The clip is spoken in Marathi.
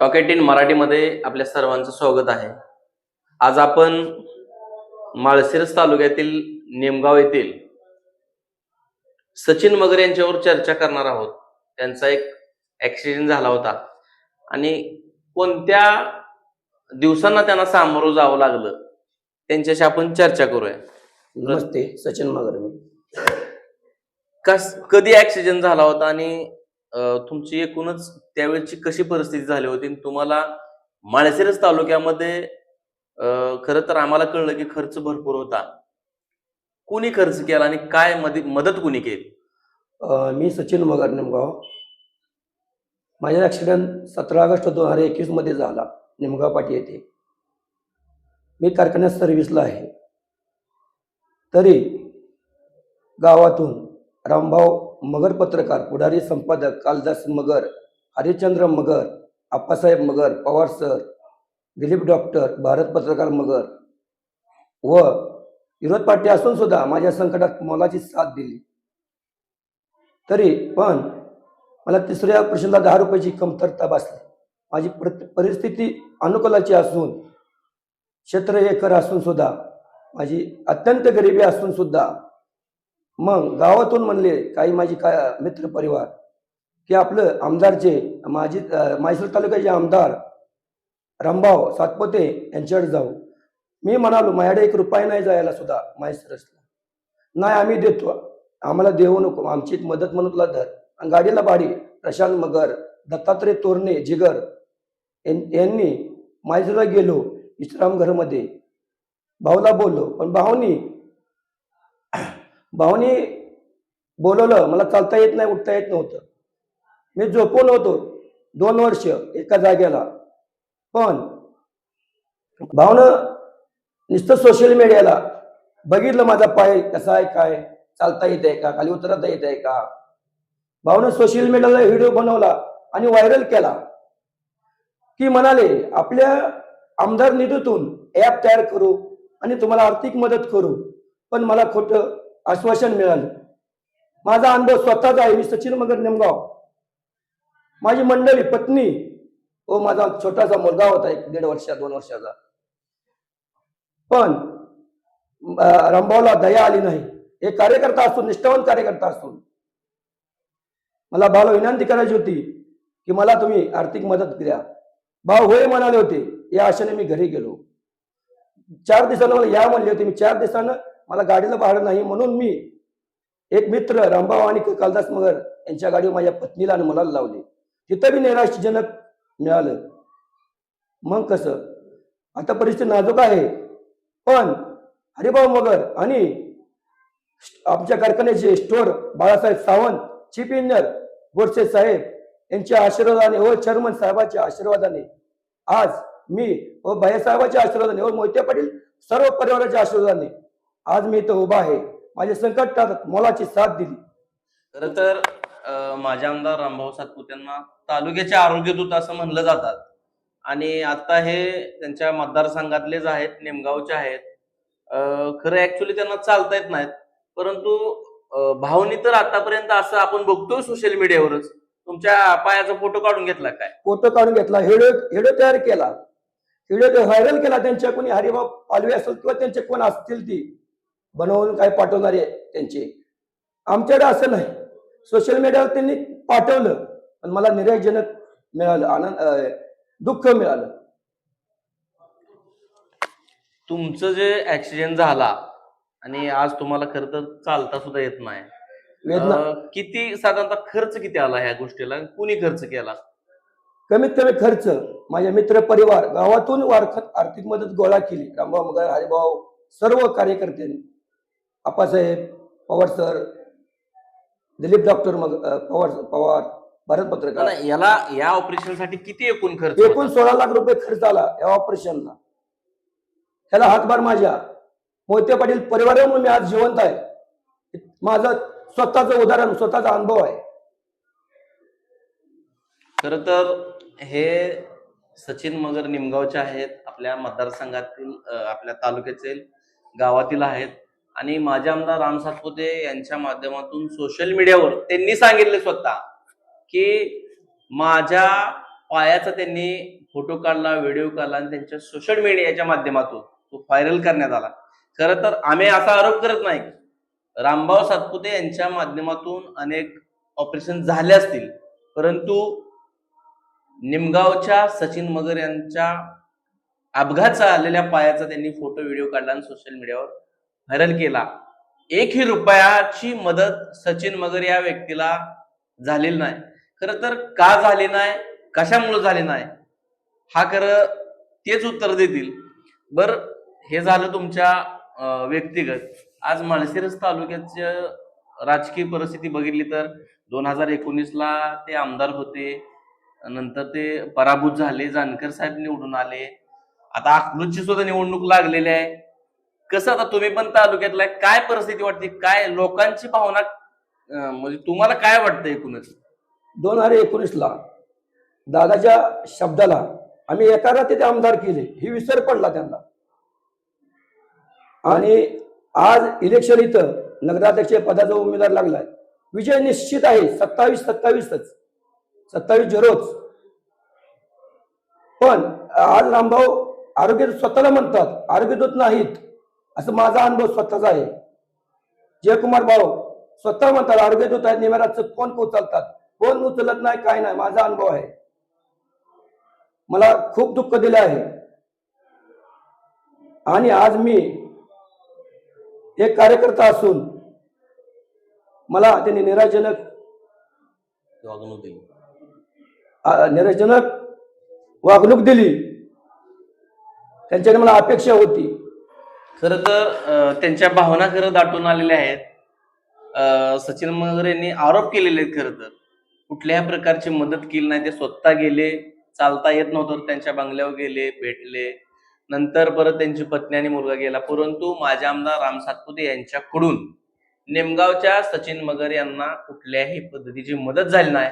टॉकेट इन मराठीमध्ये आपल्या सर्वांचं स्वागत आहे. आज आपण माळशिरस तालुक्यातील निमगाव येथील सचिन मगर यांच्यावर चर्चा करणार आहोत. त्यांचा एक ऍक्सिडेंट झाला होता. आणि कोणत्या दिवसांना त्यांना सामोरं जावं लागलं त्यांच्याशी आपण चर्चा करूया. नमस्ते सचिन मगर मी. कस कधी ऍक्सिडेंट झाला होता आणि तुमची एकूणच त्यावेळेची कशी परिस्थिती झाली होती? आणि तुम्हाला माळशिरस तालुक्यामध्ये खरं तर आम्हाला कळलं की खर्च भरपूर होता. कुणी खर्च केला आणि काय मदत मदत कुणी केली? मी सचिन मगर निमगाव. माझा ॲक्सिडेंट सतरा ऑगस्ट दोन हजार एकवीसमध्ये झाला निमगाव पाटी येथे. मी कारखान्यात सर्व्हिसला आहे. तरी गावातून रामभाऊ मगर पत्रकार पुढारी संपादक कालदास मगर हरिश्चंद्र मगर आप्पासाहेब मगर पवार सर दिलीप डॉक्टर भारत पत्रकार मगर व विरोध पार्टी असून सुद्धा माझ्या संकटात मोलाची साथ दिली. तरी पण मला तिसऱ्या प्रश्नाला दहा रुपयाची कमतरता भासली. माझी परिस्थिती अनुकूलाची असून क्षेत्र एकर असून सुद्धा माझी अत्यंत गरिबी असून सुद्धा मग गावातून म्हणले काही माझी काय मित्र परिवार की आपलं आमदारचे माझी अं, म्हैसूर तालुक्याचे आमदार रामभाव सातपोते यांच्याकडे जाऊ. मी म्हणालो माझ्याकडे एक रुपया नाही जायला सुद्धा म्हैसूरसला नाही आम्ही देतो. आम्हाला देऊ नको. आमची एक मदत म्हणून तुला धर. आणि गाडीला बाडी प्रशांत मगर दत्तात्रय तोरणे जिगर यां- यांनी मायजूला गेलो विश्रामघरमध्ये भाऊला बोललो पण भाऊनी भाऊनी बोलवलं मला चालता येत नाही उठता येत नव्हतं. मी झोपून होतो दोन वर्ष एका जागेला. पण भाऊनं नुसतं सोशल मीडियाला बघितलं माझा पाय कसा आहे काय चालता येत आहे का खाली उतरता येत आहे का? भाऊनं सोशल मीडियाला व्हिडिओ बनवला आणि व्हायरल केला. की म्हणाले आपल्या आमदार निधीतून ऍप तयार करू आणि तुम्हाला आर्थिक मदत करू पण मला खोटं आश्वासन मिळालं. माझा अनुभव स्वतःचा आहे. मी सचिन मगर नेमगाव. माझी मंडळी पत्नी व माझा छोटासा मुलगा होता एक दीड वर्षा दोन वर्षाचा. पण अं, रामभाऊला दया आली नाही. हे कार्यकर्ता असून निष्ठावान कार्यकर्ता असून मला भाऊला विनंती करायची होती की मला तुम्ही आर्थिक मदत द्या. भाऊ होय म्हणाले होते. या आशेने मी घरी गेलो. चार दिवसानं मला या म्हणले होते. मी चार दिवसानं मला गाडीला भाडं नाही म्हणून मी एक मित्र रामभाऊ आणि कालदास मगर यांच्या गाडीवर माझ्या पत्नीला आणि मुलाला लावले. तिथं बी निराशजनक मिळालं. मग कसं? आता परिस्थिती नाजूक आहे. पण हरिभाऊ मगर आणि आमच्या कारखान्याचे store Balasaheb Sawant chief engineer Godse साहेब यांच्या आशीर्वादाने व चेअरमन साहेबांच्या आशीर्वादाने आज मी व भैयासाहेबांच्या आशीर्वादाने व मोहित्या पाटील सर्व परिवाराच्या आशीर्वादाने आज मी इथं उभा आहे. माझ्या संकटात मोलाची साथ दिली. खरं तर अं, माझे आमदार रामभाऊ सातपुते यांना तालुक्याचे आरोग्य दूत असं म्हणलं जातात. आणि आता हे त्यांच्या मतदारसंघातलेच आहेत नेमगावचे आहेत. अं, खरं ऍक्च्युली त्यांना चालता येत नाहीत. परंतु अं, भावनी तर आतापर्यंत असं आपण बघतोय सोशल मीडियावरच तुमच्या पायाचा फोटो काढून घेतला काय? फोटो काढून घेतला व्हिडिओ व्हिडिओ तयार केला. व्हिडिओ व्हायरल केला त्यांच्या कोणी हरिभाऊ पालवे असेल किंवा त्यांचे कोण असतील ती. बनवून काय पाठवणारे त्यांचे. आमच्याकडे असं नाही. सोशल मीडियावर त्यांनी पाठवलं पण मला निराशजनक मिळालं आनंद दुःख मिळालं. तुमचं जे ऍक्सिडेंट झाला आणि आज तुम्हाला खरं तर चालता सुद्धा येत नाही. वेदना. अं, किती साधारणतः खर्च किती आला ह्या गोष्टीला? कुणी खर्च केला? कमीत कमी खर्च. माझ्या मित्र परिवार गावातून वारखत आर्थिक मदत गोळा केली. रामभाऊ मगर हरिभाऊ सर्व कार्यकर्त्यांनी. आप्पासाहेब पवार सर दिलीप डॉक्टर मग पवार पवार भारत पत्रकार. याला या ऑपरेशनसाठी किती एकूण खर्च होता? एकूण सोळा लाख रुपये खर्च आला या ऑपरेशनला. त्याला हातभार माझ्या. मोहिते पाटील परिवारामुळे मी आज जिवंत आहे. माझं स्वतःचं उदाहरण स्वतःचा अनुभव आहे. खर तर हे सचिन मगर निमगावचे आहेत आपल्या मतदारसंघातील अं, आपल्या तालुक्याचे गावातील आहेत. आणि माझे आमदार राम सातपुते यांच्या माध्यमातून सोशल मीडियावर त्यांनी सांगितले स्वतः की माझ्या पायाचा त्यांनी फोटो काढला व्हिडिओ काढला आणि त्यांच्या सोशल मीडियाच्या माध्यमातून तो व्हायरल करण्यात आला. खरं तर आम्ही असा आरोप करत नाही. रामभाऊ सातपुते यांच्या माध्यमातून अनेक ऑपरेशन झाले असतील. परंतु निमगावच्या सचिन मगर यांच्या अपघात झालेल्या पायाचा त्यांनी फोटो व्हिडिओ काढला आणि सोशल मीडियावर व्हायरल केला. एकही रुपयाची मदत सचिन मगर या व्यक्तीला झालेली नाही. खरं तर का झाली नाही? कशामुळे झाली नाही? हा खरं तेच उत्तर देतील. बर हे झालं तुमच्या व्यक्तिगत. आज माळशिरस तालुक्याच्या राजकीय परिस्थिती बघितली तर दोन हजार एकोणीसला ते आमदार होते. नंतर ते पराभूत झाले. जानकर साहेब निवडून आले. आता अकलूजची सुद्धा निवडणूक लागलेली आहे. कसं आता तुम्ही पण तालुक्यातला काय परिस्थिती वाटते? काय लोकांची भावना अं, म्हणजे तुम्हाला काय वाटतं एकूणच? दोन हजार एकोणीसला दादाच्या शब्दाला आम्ही एका रात्री ते आमदार केले ही विसर पडला त्यांना. आणि आज इलेक्शन इथं नगराध्यक्ष पदाचा उमेदवार लागलाय. विजय निश्चित आहे सत्तावीस सत्तावीसच सत्तावीस झिरोच. पण आज रामभाऊ आरोग्य स्वतःला म्हणतात आरोग्यदूत नाहीत. असं माझा अनुभव स्वतःचा आहे. जयकुमार भाऊ स्वतः म्हणतात आरोग्यदूत आहेत निमेराचं कोण उचलतात. कोण उचलत नाही काय नाही माझा अनुभव आहे. मला खूप दुःख दिलं आहे. आणि आज मी एक कार्यकर्ता असून मला त्यांनी निराजनक निराजनक वागणूक दिली. त्यांच्याने मला अपेक्षा होती. खरं तर त्यांच्या भावना खरं दाटून आलेल्या आहेत. सचिन मगर यांनी आरोप केलेले आहेत खरं तर. कुठल्याही प्रकारची मदत केली नाही. ते स्वतः गेले चालता येत नव्हतं. त्यांच्या बंगल्यावर गेले भेटले. नंतर परत त्यांची पत्नी आणि मुलगा गेला. परंतु माझ्या आमदार राम सातपुते यांच्याकडून नेमगावच्या सचिन मगर यांना कुठल्याही पद्धतीची मदत झाली नाही.